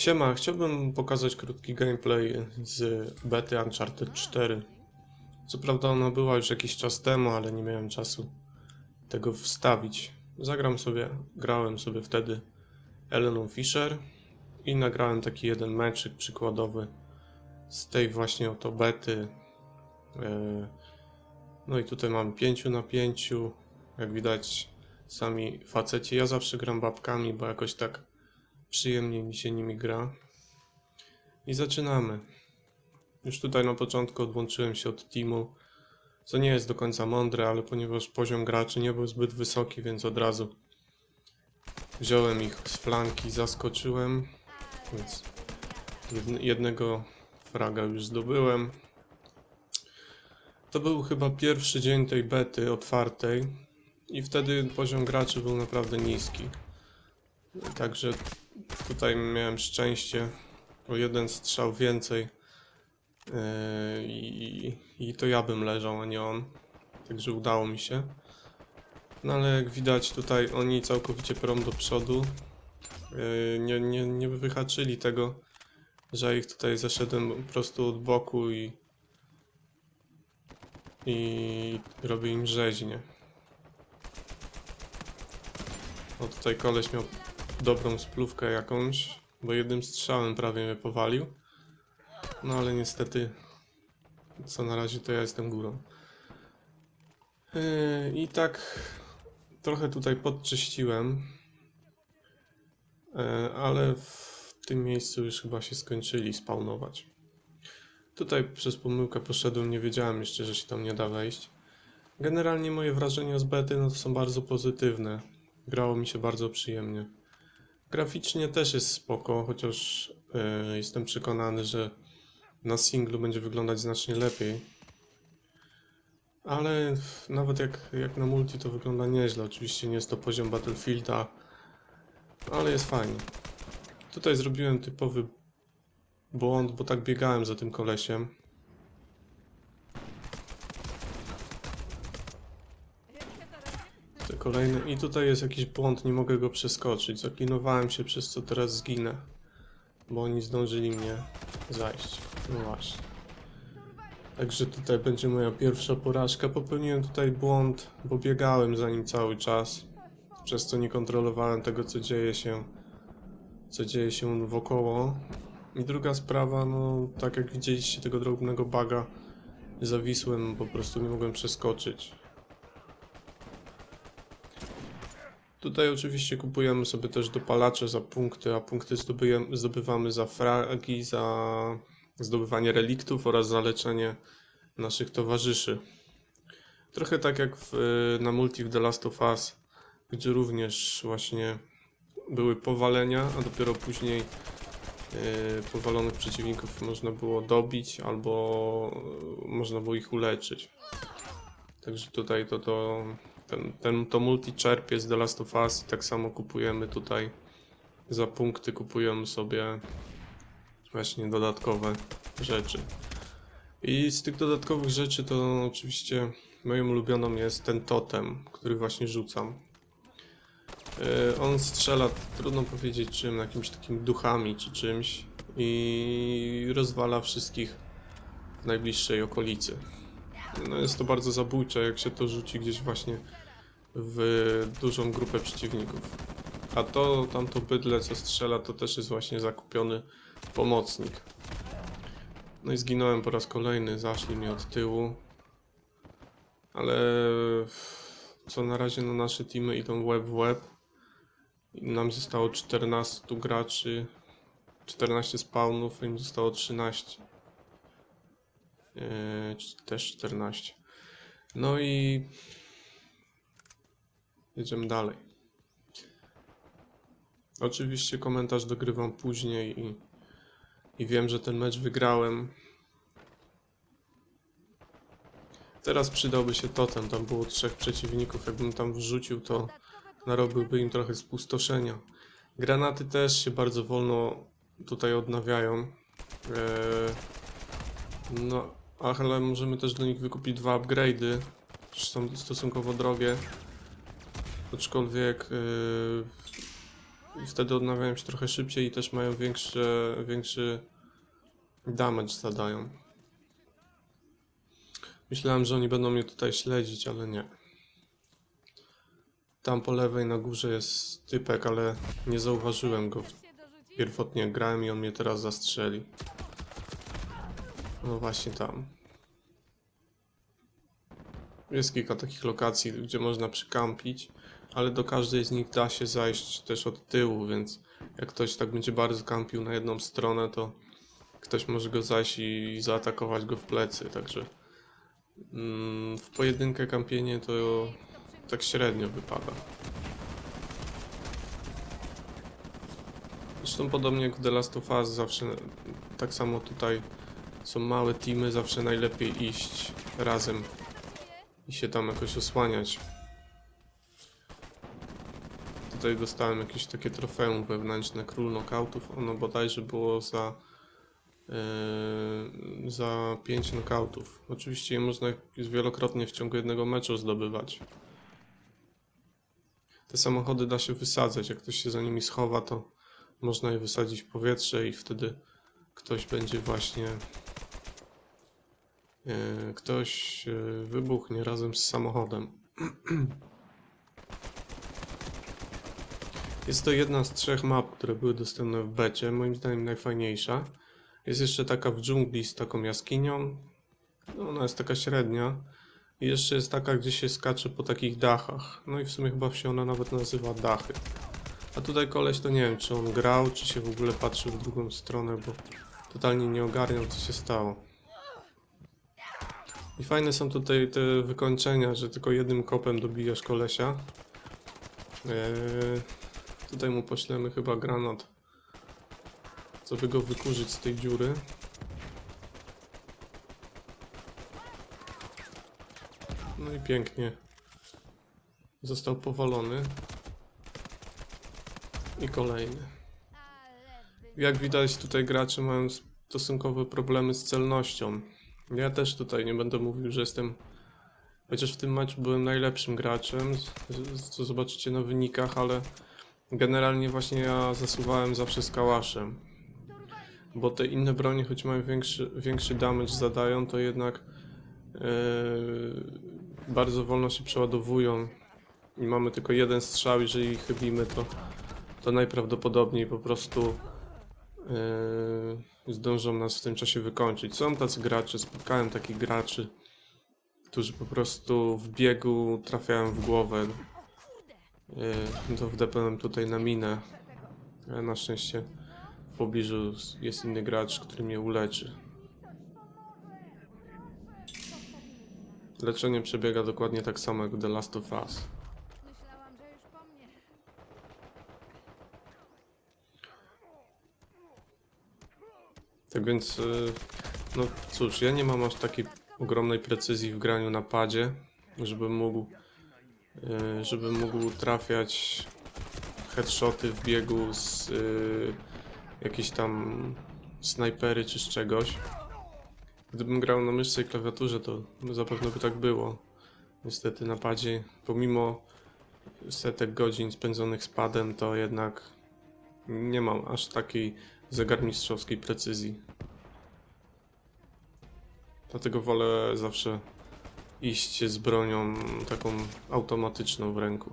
Siema, chciałbym pokazać krótki gameplay z bety Uncharted 4. Co prawda ona była już jakiś czas temu, ale nie miałem czasu tego wstawić. Zagram sobie, grałem sobie wtedy Eleną Fisher i nagrałem taki jeden meczyk przykładowy z tej właśnie oto bety. E, No i tutaj mam 5 na 5. Jak widać sami faceci. Ja zawsze gram babkami, bo jakoś tak przyjemnie mi się nimi gra. I zaczynamy. Już tutaj na początku odłączyłem się od teamu, co nie jest do końca mądre, ale ponieważ poziom graczy nie był zbyt wysoki, więc od razu wziąłem ich z flanki, zaskoczyłem, więc jedn- jednego fraga już zdobyłem. To był chyba pierwszy dzień tej bety otwartej i wtedy poziom graczy był naprawdę niski. Także tutaj miałem szczęście o jeden strzał więcej yy, i, i to ja bym leżał, a nie on. Także udało mi się. No ale jak widać tutaj oni całkowicie prą do przodu. Yy, nie, nie, nie wyhaczyli tego, że ich tutaj zeszedłem po prostu od boku i i robię im rzeźnie. O tutaj koleś miał dobrą splówkę jakąś, bo jednym strzałem prawie mnie powalił. No ale niestety, co na razie to ja jestem górą. Yy, I tak trochę tutaj podczyściłem, yy, ale w tym miejscu już chyba się skończyli spawnować. Tutaj przez pomyłkę poszedłem, nie wiedziałem jeszcze, że się tam nie da wejść. Generalnie moje wrażenia z bety no to są bardzo pozytywne. Grało mi się bardzo przyjemnie. Graficznie też jest spoko, chociaż e, jestem przekonany, że na singlu będzie wyglądać znacznie lepiej. Ale nawet jak, jak na multi to wygląda nieźle. Oczywiście nie jest to poziom Battlefielda, ale jest fajnie. Tutaj zrobiłem typowy błąd, bo tak biegałem za tym kolesiem. Te kolejne. I tutaj jest jakiś błąd, nie mogę go przeskoczyć. Zaklinowałem się, przez co teraz zginę. Bo oni zdążyli mnie zajść. No właśnie. Także tutaj będzie moja pierwsza porażka. Popełniłem tutaj błąd, bo biegałem za nim cały czas. Przez co nie kontrolowałem tego, co dzieje się, co dzieje się wokoło. I druga sprawa, no tak jak widzieliście tego drobnego baga, zawisłem, po prostu nie mogłem przeskoczyć. Tutaj oczywiście kupujemy sobie też dopalacze za punkty, a punkty zdobywamy za fragi, za zdobywanie reliktów oraz za leczenie naszych towarzyszy. Trochę tak jak w, na multi w The Last of Us, gdzie również właśnie były powalenia, a dopiero później yy, powalonych przeciwników można było dobić albo yy, można było ich uleczyć. Także tutaj to, to ten, ten, to multi czerpie z The Last of Us i tak samo kupujemy tutaj za punkty kupujemy sobie właśnie dodatkowe rzeczy. I z tych dodatkowych rzeczy to oczywiście moją ulubioną jest ten totem, który właśnie rzucam. Yy, On strzela, trudno powiedzieć czym, jakimiś takimi duchami czy czymś i rozwala wszystkich w najbliższej okolicy. No jest to bardzo zabójcze, jak się to rzuci gdzieś właśnie w dużą grupę przeciwników. A to, tamto bydle, co strzela, to też jest właśnie zakupiony pomocnik. No i zginąłem po raz kolejny, zaszli mnie od tyłu. Ale co na razie no nasze teamy idą web w web. Nam zostało 14 graczy, 14 spawnów, im zostało 13. Czy też 14. No i jedziemy dalej. Oczywiście komentarz dogrywam później i, i wiem, że ten mecz wygrałem. Teraz przydałby się totem, tam było trzech przeciwników, jakbym tam wrzucił to narobiłby im trochę spustoszenia. Granaty też się bardzo wolno tutaj odnawiają. Eee, no, ale możemy też do nich wykupić dwa upgrade'y. Są stosunkowo drogie. Aczkolwiek yy, wtedy odnawiają się trochę szybciej i też mają większe, większy damage zadają. Myślałem, że oni będą mnie tutaj śledzić, ale nie. Tam po lewej na górze jest typek, ale nie zauważyłem go. Pierwotnie grałem i on mnie teraz zastrzeli. No właśnie tam. Jest kilka takich lokacji, gdzie można przykampić, ale do każdej z nich da się zajść też od tyłu, więc jak ktoś tak będzie bardzo kampił na jedną stronę, to ktoś może go zajść i zaatakować go w plecy, także mm, w pojedynkę kampienie to tak średnio wypada. Zresztą podobnie jak w The Last of Us, zawsze tak samo tutaj są małe teamy, zawsze najlepiej iść razem i się tam jakoś osłaniać. Tutaj dostałem jakieś takie trofeum wewnętrzne Król Knockoutów. Ono bodajże było za yy, za 5 knockoutów. Oczywiście je można wielokrotnie w ciągu jednego meczu zdobywać. Te samochody da się wysadzać. Jak ktoś się za nimi schowa, to można je wysadzić w powietrze i wtedy ktoś będzie właśnie ktoś e, wybuchnie razem z samochodem. Jest to jedna z trzech map, które były dostępne w becie, moim zdaniem najfajniejsza. Jest jeszcze taka w dżungli z taką jaskinią. No, ona jest taka średnia. I jeszcze jest taka, gdzie się skacze po takich dachach. No i w sumie chyba się ona nawet nazywa dachy. A tutaj koleś to nie wiem, czy on grał, czy się w ogóle patrzył w drugą stronę, bo totalnie nie ogarniał, co się stało. I fajne są tutaj te wykończenia, że tylko jednym kopem dobijasz kolesia. Eee, tutaj mu poślemy chyba granat, żeby go wykurzyć z tej dziury. No i pięknie. Został powalony. I kolejny. Jak widać, tutaj gracze mają stosunkowe problemy z celnością. Ja też tutaj nie będę mówił, że jestem. Chociaż w tym meczu byłem najlepszym graczem, co zobaczycie na wynikach, ale generalnie właśnie ja zasuwałem zawsze z kałaszem. Bo te inne bronie, choć mają większy, większy damage zadają, to jednak yy, bardzo wolno się przeładowują i mamy tylko jeden strzał, jeżeli chybimy, to to najprawdopodobniej po prostu yy, zdążą nas w tym czasie wykończyć. Są tacy gracze, spotkałem takich graczy, którzy po prostu w biegu trafiają w głowę. Yy, to wdepnąłem tutaj na minę. Ale na szczęście w pobliżu jest inny gracz, który mnie uleczy. Leczenie przebiega dokładnie tak samo jak w The Last of Us. Myślałam, że już po mnie. Tak więc, y, no cóż, ja nie mam aż takiej ogromnej precyzji w graniu na padzie, żebym mógł, y, żebym mógł trafiać headshoty w biegu z y, jakiejś tam snajpery czy z czegoś. Gdybym grał na myszce i klawiaturze, to zapewne by tak było. Niestety na padzie, pomimo setek godzin spędzonych z padem, to jednak nie mam aż takiej zegarmistrzowskiej precyzji. Dlatego wolę zawsze iść z bronią taką automatyczną w ręku.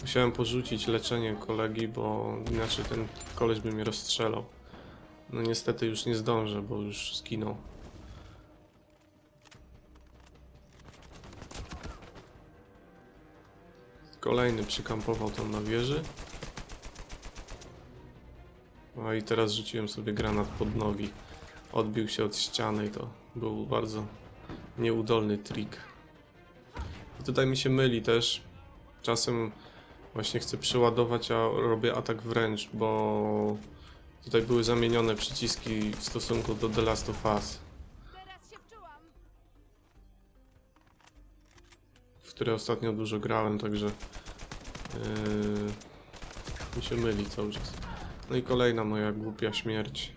Musiałem porzucić leczenie kolegi, bo inaczej ten koleś by mnie rozstrzelał. No niestety już nie zdążę, bo już zginął. Kolejny przykampował tam na wieży. No i teraz rzuciłem sobie granat pod nogi. Odbił się od ściany i to był bardzo nieudolny trik. I tutaj mi się myli też. Czasem właśnie chcę przeładować, a robię atak wręcz, bo tutaj były zamienione przyciski w stosunku do The Last of Us, które ostatnio dużo grałem, także yy, mi się myli cały czas. No i kolejna moja głupia śmierć.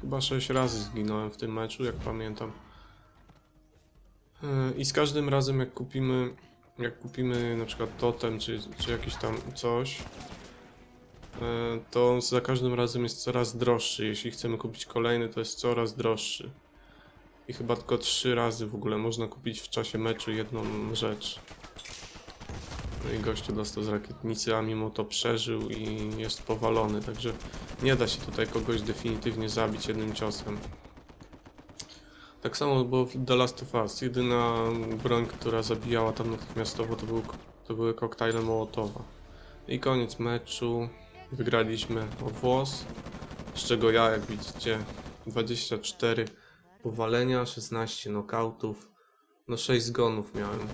chyba 6 razy zginąłem w tym meczu, jak pamiętam. E, I z każdym razem jak kupimy, jak kupimy na przykład totem, czy, czy jakiś tam coś, e, to za każdym razem jest coraz droższy. Jeśli chcemy kupić kolejny, to jest coraz droższy. I chyba tylko 3 razy w ogóle można kupić w czasie meczu jedną rzecz. No i gościu dostał z rakietnicy, a mimo to przeżył i jest powalony, także nie da się tutaj kogoś definitywnie zabić jednym ciosem. Tak samo było w The Last of Us. Jedyna broń, która zabijała tam natychmiastowo, to, był, to były koktajle Mołotowa. I koniec meczu. Wygraliśmy o włos, z czego ja, jak widzicie, 24 powalenia, 16 knockoutów, no 6 zgonów miałem.